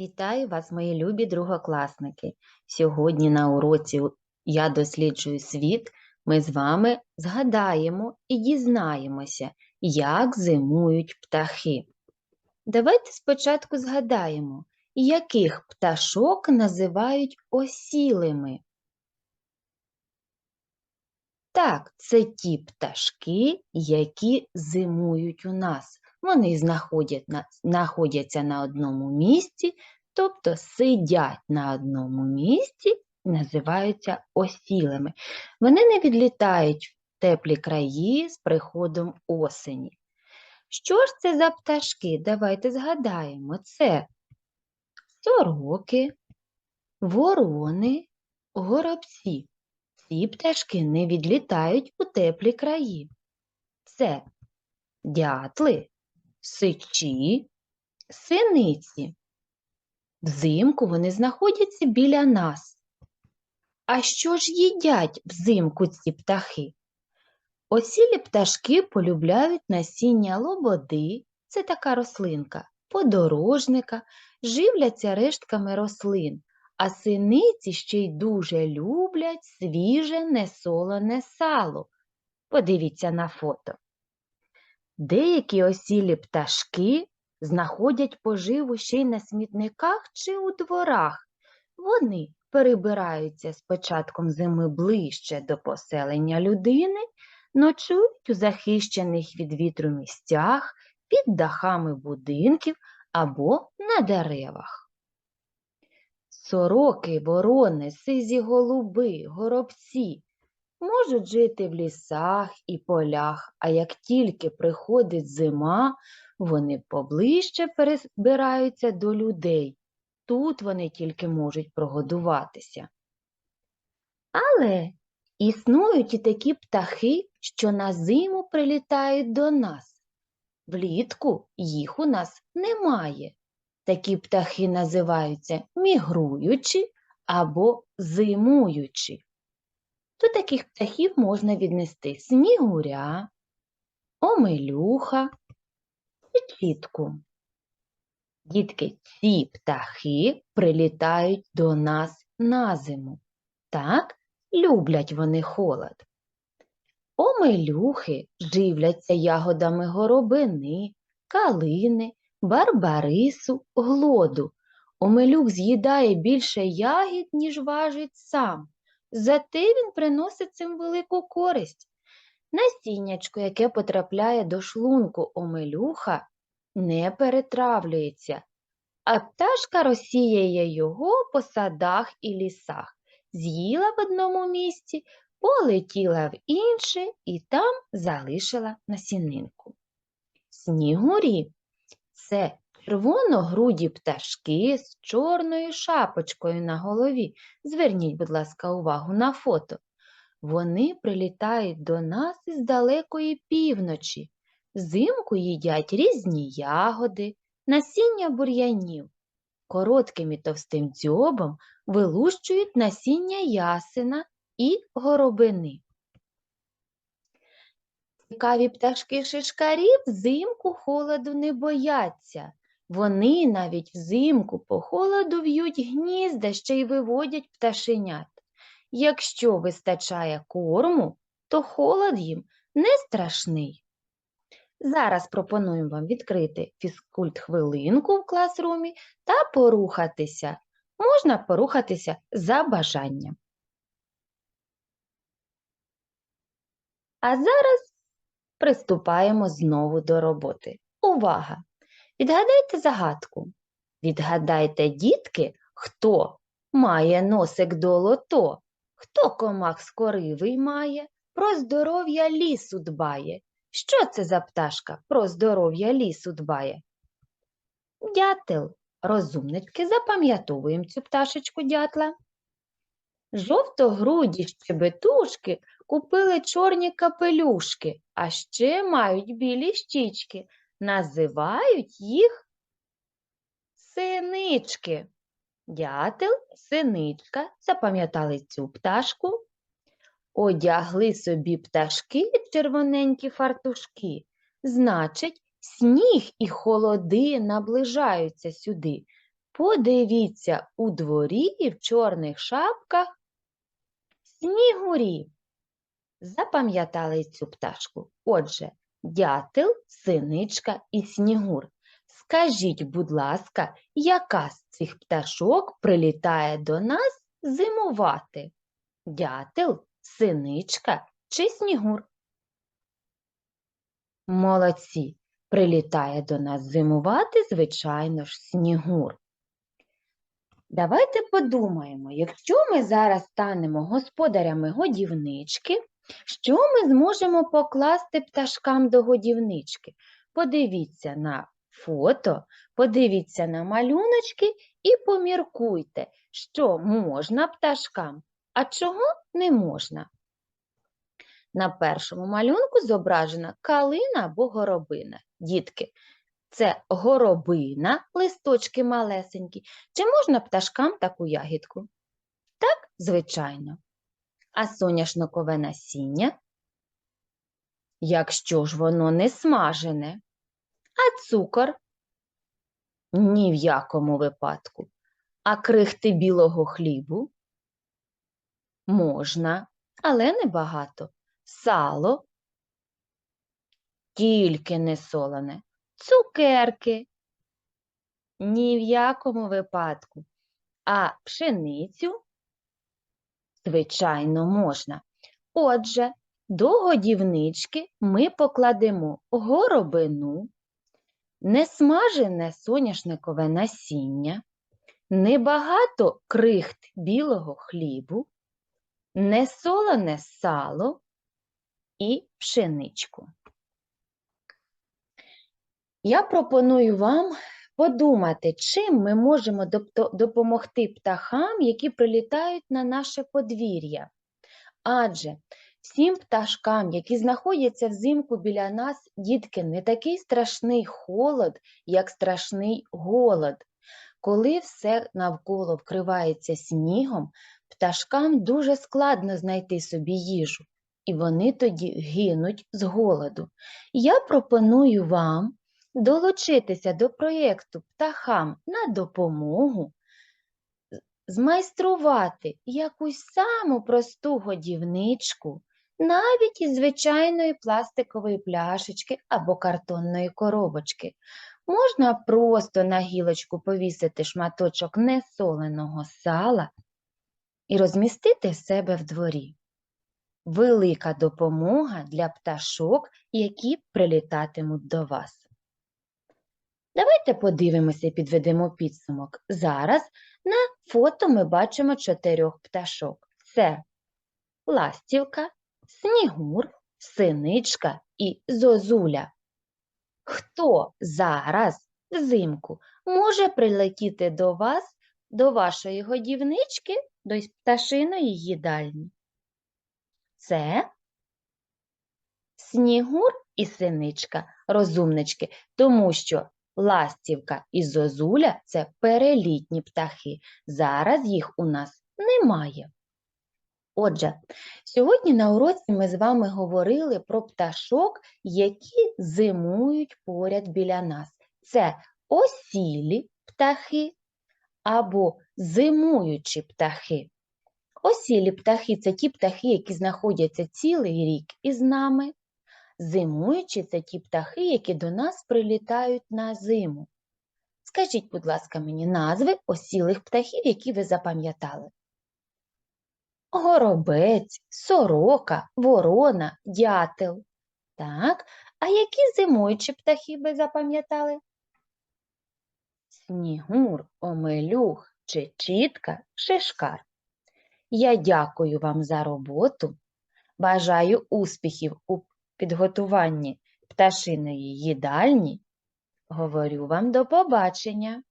Вітаю вас, мої любі другокласники! Сьогодні на уроці Я досліджую світ. Ми з вами згадаємо і дізнаємося, як зимують птахи. Давайте спочатку згадаємо, яких пташок називають осілими. Так, це ті пташки, які зимують у нас. Вони знаходять на- знаходяться на одному місці, тобто сидять на одному місці називаються осілими. Вони не відлітають в теплі краї з приходом осені. Що ж це за пташки? Давайте згадаємо. Це сороки, ворони, горобці. Ці пташки не відлітають у теплі краї. Це дятли, сичі, синиці. Взимку вони знаходяться біля нас. А що ж їдять взимку ці птахи? Осілі пташки полюбляють насіння лободи, це така рослинка, подорожника, живляться рештками рослин, а синиці ще й дуже люблять свіже несолене сало. Подивіться на фото. Деякі осілі пташки знаходять поживу ще й на смітниках чи у дворах. Вони перебираються з початком зими ближче до поселення людини, ночують у захищених від вітру місцях, під дахами будинків або на деревах. Сороки, ворони, сизі голуби, горобці можуть жити в лісах і полях, а як тільки приходить зима, вони поближче перебираються до людей. Тут вони тільки можуть прогодуватися. Але існують і такі птахи, що на зиму прилітають до нас. Влітку їх у нас немає. Такі птахи називаються мігруючі або зимуючі. Таких птахів можна віднести снігуря, омелюха і чітку. Дітки, ці птахи прилітають до нас на зиму. Так, люблять вони холод. Омелюхи живляться ягодами горобини, калини, барбарису, глоду. Омелюк з'їдає більше ягід, ніж важить сам. Зате він приносить цим велику користь. Насіннячко, яке потрапляє до шлунку омелюха, не перетравлюється, а пташка розсіяє його по садах і лісах, з'їла в одному місці, полетіла в інше і там залишила насінинку. Снігурі це червоногруді пташки з чорною шапочкою на голові. Зверніть, будь ласка, увагу на фото. Вони прилітають до нас із далекої півночі. Взимку їдять різні ягоди, насіння бур'янів. Коротким і товстим дзьобом вилущують насіння ясена і горобини. Цікаві пташки шишкарі взимку холоду не бояться. Вони навіть взимку по холоду в'ють гнізда, ще й виводять пташенят. Якщо вистачає корму, то холод їм не страшний. Зараз пропонуємо вам відкрити фізкульт-хвилинку в класрумі та порухатися. Можна порухатися за бажанням. А зараз приступаємо знову до роботи. Увага! Відгадайте загадку. Відгадайте, дітки, хто має носик долото, хто комах скоривий має, про здоров'я лісу дбає. Що це за пташка про здоров'я лісу дбає? Дятел. Розумнички, запам'ятовуємо цю пташечку дятла. Жовтогруді щебетушки купили чорні капелюшки, а ще мають білі щічки. Називають їх синички. Дятел, синичка, запам'ятали цю пташку. Одягли собі пташки червоненькі фартушки. Значить, сніг і холоди наближаються сюди. Подивіться у дворі в чорних шапках снігурі. Запам'ятали цю пташку. Отже, дятел, синичка і снігур. Скажіть, будь ласка, яка з цих пташок прилітає до нас зимувати? Дятел, синичка чи снігур? Молодці! Прилітає до нас зимувати, звичайно ж, снігур. Давайте подумаємо, якщо ми зараз станемо господарями годівнички, що ми зможемо покласти пташкам до годівнички? Подивіться на фото, подивіться на малюночки і поміркуйте, що можна пташкам, а чого не можна. На першому малюнку зображена калина або горобина. Дітки, це горобина, листочки малесенькі. Чи можна пташкам таку ягідку? Так, звичайно. А соняшникове насіння? Якщо ж воно не смажене, а цукор? Ні в якому випадку. А крихти білого хлібу? Можна, але небагато. Сало? Тільки не солене. Цукерки? Ні в якому випадку. А пшеницю? Звичайно, можна. Отже, до годівнички ми покладемо горобину, несмажене соняшникове насіння, небагато крихт білого хлібу, несолене сало і пшеничку. Я пропоную вам подумати, чим ми можемо допомогти птахам, які прилітають на наше подвір'я. Адже всім пташкам, які знаходяться взимку біля нас, дітки, не такий страшний холод, як страшний голод. Коли все навколо вкривається снігом, пташкам дуже складно знайти собі їжу, і вони тоді гинуть з голоду. Я пропоную вам долучитися до проєкту птахам на допомогу, змайструвати якусь саму просту годівничку, навіть із звичайної пластикової пляшечки або картонної коробочки. Можна просто на гілочку повісити шматочок несоленого сала і розмістити себе в дворі. Велика допомога для пташок, які прилітатимуть до вас. Давайте подивимося і підведемо підсумок. Зараз на фото ми бачимо чотирьох пташок. Це ластівка, снігур, синичка і зозуля. Хто зараз взимку може прилетіти до вас, до вашої годівнички, до пташиної їдальні? Це снігур і синичка, розумнички, тому що Ластівка і зозуля це перелітні птахи. Зараз їх у нас немає. Отже, сьогодні на уроці ми з вами говорили про пташок, які зимують поряд біля нас. Це осілі птахи або зимуючі птахи. Осілі птахи це ті птахи, які знаходяться цілий рік із нами. Зимуючі це ті птахи, які до нас прилітають на зиму. Скажіть, будь ласка, мені назви осілих птахів, які ви запам'ятали. Горобець, сорока, ворона, дятел. Так, а які зимуючі птахи ви запам'ятали? Снігур, омелюх, чечітка, шишкар. Я дякую вам за роботу. Бажаю успіхів у підготуванні пташиної їдальні, говорю вам до побачення.